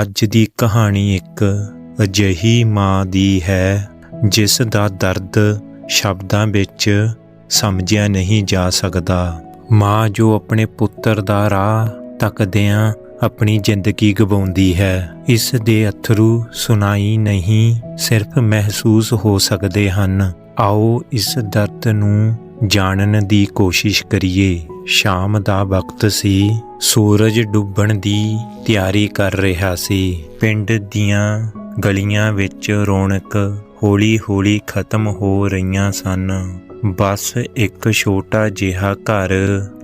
ਅੱਜ ਦੀ ਕਹਾਣੀ ਇੱਕ ਅਜਿਹੀ ਮਾਂ ਦੀ ਹੈ, ਜਿਸ ਦਾ ਦਰਦ ਸ਼ਬਦਾਂ ਵਿੱਚ ਸਮਝਿਆ ਨਹੀਂ ਜਾ ਸਕਦਾ। ਮਾਂ ਜੋ ਆਪਣੇ ਪੁੱਤਰ ਦਾ ਰਾਹ ਤੱਕਦਿਆਂ ਆਪਣੀ ਜ਼ਿੰਦਗੀ ਗਵਾਉਂਦੀ ਹੈ, ਇਸ ਦੇ ਅਥਰੂ ਸੁਣਾਈ ਨਹੀਂ ਸਿਰਫ ਮਹਿਸੂਸ ਹੋ ਸਕਦੇ ਹਨ। ਆਓ ਇਸ ਦਰਦ ਨੂੰ ਜਾਣਨ ਦੀ ਕੋਸ਼ਿਸ਼ ਕਰੀਏ। ਸ਼ਾਮ ਦਾ ਵਕਤ ਸੀ, ਸੂਰਜ ਡੁੱਬਣ ਦੀ ਤਿਆਰੀ ਕਰ ਰਿਹਾ ਸੀ। ਪਿੰਡ ਦੀਆਂ ਗਲੀਆਂ ਵਿੱਚ ਰੌਣਕ ਹੌਲੀ-ਹੌਲੀ ਖਤਮ ਹੋ ਰਹੀਆਂ ਸਨ। ਬਸ ਇੱਕ ਛੋਟਾ ਜਿਹਾ ਘਰ,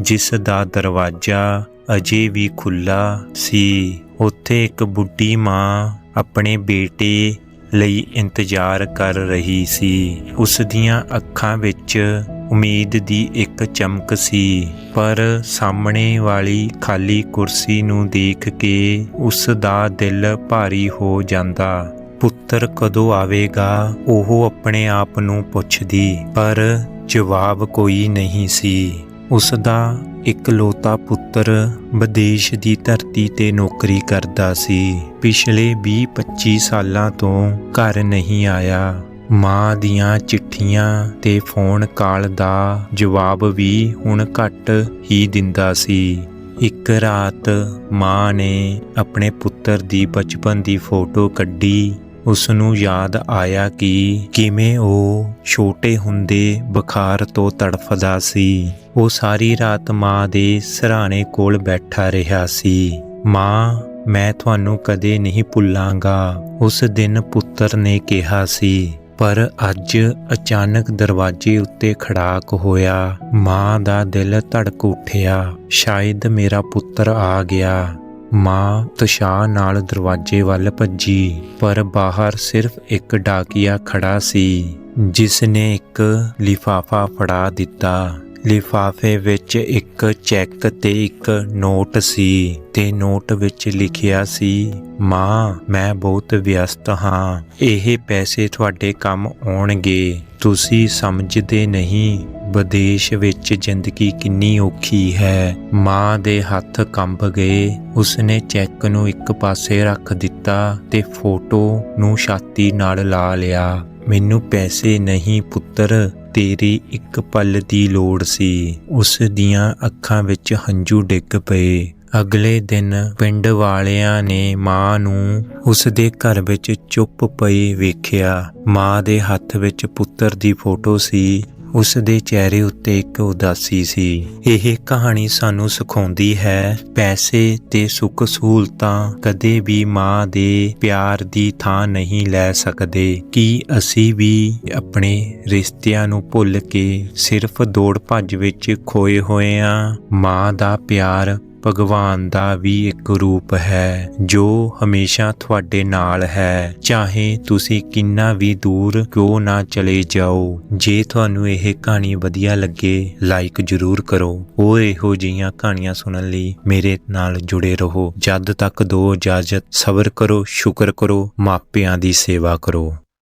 ਜਿਸ ਦਾ ਦਰਵਾਜ਼ਾ ਅਜੇ ਵੀ ਖੁੱਲਾ ਸੀ। ਉੱਥੇ ਇੱਕ ਬੁੱਢੀ ਮਾਂ ਆਪਣੇ ਬੇਟੇ ਲਈ ਇੰਤਜ਼ਾਰ ਕਰ ਰਹੀ ਸੀ। ਉਸ ਦੀਆਂ ਅੱਖਾਂ ਵਿੱਚ ਉਮੀਦ ਦੀ ਇੱਕ ਚਮਕ ਸੀ, ਪਰ ਸਾਹਮਣੇ ਵਾਲੀ ਖਾਲੀ ਕੁਰਸੀ ਨੂੰ ਦੇਖ ਕੇ ਉਸ ਦਾ ਦਿਲ ਭਾਰੀ ਹੋ ਜਾਂਦਾ। ਪੁੱਤਰ ਕਦੋਂ ਆਵੇਗਾ, ਉਹ ਆਪਣੇ ਆਪ ਨੂੰ ਪੁੱਛਦੀ, ਪਰ ਜਵਾਬ ਕੋਈ ਨਹੀਂ ਸੀ। ਉਸ ਦਾ ਇਕਲੌਤਾ ਪੁੱਤਰ ਵਿਦੇਸ਼ ਦੀ ਧਰਤੀ ਤੇ ਨੌਕਰੀ ਕਰਦਾ ਸੀ। ਪਿਛਲੇ 20-25 ਸਾਲਾਂ ਤੋਂ ਘਰ ਨਹੀਂ ਆਇਆ। ਮਾਂ ਦੀਆਂ ਚਿੱਠੀਆਂ ਤੇ ਫੋਨ ਕਾਲ ਦਾ ਜਵਾਬ ਵੀ ਹੁਣ ਘੱਟ ਹੀ ਦਿੰਦਾ ਸੀ। ਇੱਕ ਰਾਤ ਮਾਂ ਨੇ ਆਪਣੇ ਪੁੱਤਰ ਦੀ ਬਚਪਨ ਦੀ ਫੋਟੋ ਕੱਢੀ। ਉਸ ਨੂੰ ਯਾਦ ਆਇਆ ਕਿ ਕਿਵੇਂ ਉਹ ਛੋਟੇ ਹੁੰਦੇ ਬੁਖਾਰ ਤੋਂ ਤੜਫਦਾ ਸੀ। ਉਹ ਸਾਰੀ ਰਾਤ ਮਾਂ ਦੇ ਸਰਾਣੇ ਕੋਲ ਬੈਠਾ ਰਿਹਾ ਸੀ। ਮਾਂ, ਮੈਂ ਤੁਹਾਨੂੰ ਕਦੇ ਨਹੀਂ ਭੁੱਲਾਂਗਾ, ਉਸ ਦਿਨ ਪੁੱਤਰ ਨੇ ਕਿਹਾ ਸੀ। ਪਰ ਅੱਜ ਅਚਾਨਕ ਦਰਵਾਜ਼ੇ ਉੱਤੇ ਖੜਾਕ ਹੋਇਆ। ਮਾਂ ਦਾ ਦਿਲ ਧੜਕ ਉੱਠਿਆ। ਸ਼ਾਇਦ ਮੇਰਾ ਪੁੱਤਰ ਆ ਗਿਆ। ਮਾਂ ਤੁਸ਼ਾਹ ਨਾਲ ਦਰਵਾਜ਼ੇ ਵੱਲ ਭੱਜੀ, ਪਰ ਬਾਹਰ ਸਿਰਫ ਇੱਕ ਡਾਕੀਆ ਖੜਾ ਸੀ ਜਿਸ ਨੇ ਇੱਕ ਲਿਫਾਫਾ ਫੜਾ ਦਿੱਤਾ। ਲਿਫਾਫੇ ਵਿੱਚ ਇੱਕ ਚੈੱਕ ਤੇ ਇੱਕ ਨੋਟ ਸੀ ਤੇ ਨੋਟ ਵਿੱਚ ਲਿਖਿਆ ਸੀ, ਮਾਂ, ਮੈਂ ਬਹੁਤ ਵਿਅਸਤ ਹਾਂ। ਇਹ ਪੈਸੇ ਤੁਹਾਡੇ ਕੰਮ ਆਉਣਗੇ। ਤੁਸੀਂ ਸਮਝਦੇ ਨਹੀਂ, ਵਿਦੇਸ਼ ਵਿੱਚ ਜ਼ਿੰਦਗੀ ਕਿੰਨੀ ਔਖੀ ਹੈ। ਮਾਂ ਦੇ ਹੱਥ ਕੰਬ ਗਏ। ਉਸਨੇ ਚੈੱਕ ਨੂੰ ਇੱਕ ਪਾਸੇ ਰੱਖ ਦਿੱਤਾ ਤੇ ਫੋਟੋ ਨੂੰ ਛਾਤੀ ਨਾਲ ਲਾ ਲਿਆ। ਮੈਨੂੰ ਪੈਸੇ ਨਹੀਂ, ਪੁੱਤਰ। ਤੇਰੀ ਇੱਕ ਪਲ ਦੀ ਲੋੜ ਸੀ। ਉਸ ਦੀਆਂ ਅੱਖਾਂ ਵਿੱਚ ਹੰਝੂ ਡਿੱਗ ਪਏ। ਅਗਲੇ ਦਿਨ ਪਿੰਡ ਵਾਲਿਆਂ ਨੇ ਮਾਂ ਨੂੰ ਉਸ ਦੇ ਘਰ ਵਿੱਚ ਚੁੱਪ ਪਈ ਵੇਖਿਆ। ਮਾਂ ਦੇ ਹੱਥ ਵਿੱਚ ਪੁੱਤਰ ਦੀ ਫੋਟੋ ਸੀ। ਉਸ ਦੇ ਚਿਹਰੇ ਉੱਤੇ ਇੱਕ ਉਦਾਸੀ ਸੀ। ਇਹ ਕਹਾਣੀ ਸਾਨੂੰ ਸਿਖਾਉਂਦੀ ਹੈ, ਪੈਸੇ ਤੇ ਸੁੱਖ ਸਹੂਲਤਾਂ ਕਦੇ ਵੀ ਮਾਂ ਦੇ ਪਿਆਰ ਦੀ ਥਾਂ ਨਹੀਂ ਲੈ ਸਕਦੇ। ਕਿ ਅਸੀਂ ਵੀ ਆਪਣੇ ਰਿਸ਼ਤਿਆਂ ਨੂੰ ਭੁੱਲ ਕੇ ਸਿਰਫ ਦੌੜ ਭੱਜ ਵਿੱਚ ਖੋਏ ਹੋਏ ਆ? ਮਾਂ ਦਾ ਪਿਆਰ ਭਗਵਾਨ ਦਾ ਵੀ ਇੱਕ ਰੂਪ ਹੈ, ਜੋ ਹਮੇਸ਼ਾ ਤੁਹਾਡੇ ਨਾਲ ਹੈ। ਚਾਹੇ ਤੁਸੀਂ ਕਿੰਨਾ ਵੀ ਦੂਰ ਕਿਉਂ ਨਾ ਚਲੇ ਜਾਓ, ਜੇ ਤੁਹਾਨੂੰ ਇਹ ਕਹਾਣੀ ਵਧੀਆ ਲੱਗੇ ਲਾਈਕ ਜ਼ਰੂਰ ਕਰੋ। ਹੋਰ ਇਹੋ ਜਿਹੀਆਂ ਕਹਾਣੀਆਂ ਸੁਣਨ ਲਈ ਮੇਰੇ ਨਾਲ ਜੁੜੇ ਰਹੋ। ਜਦ ਤੱਕ ਦੋ ਇਜਾਜ਼ਤ ਸਬਰ ਕਰੋ, ਸ਼ੁਕਰ ਕਰੋ, ਮਾਪਿਆਂ ਦੀ ਸੇਵਾ ਕਰੋ।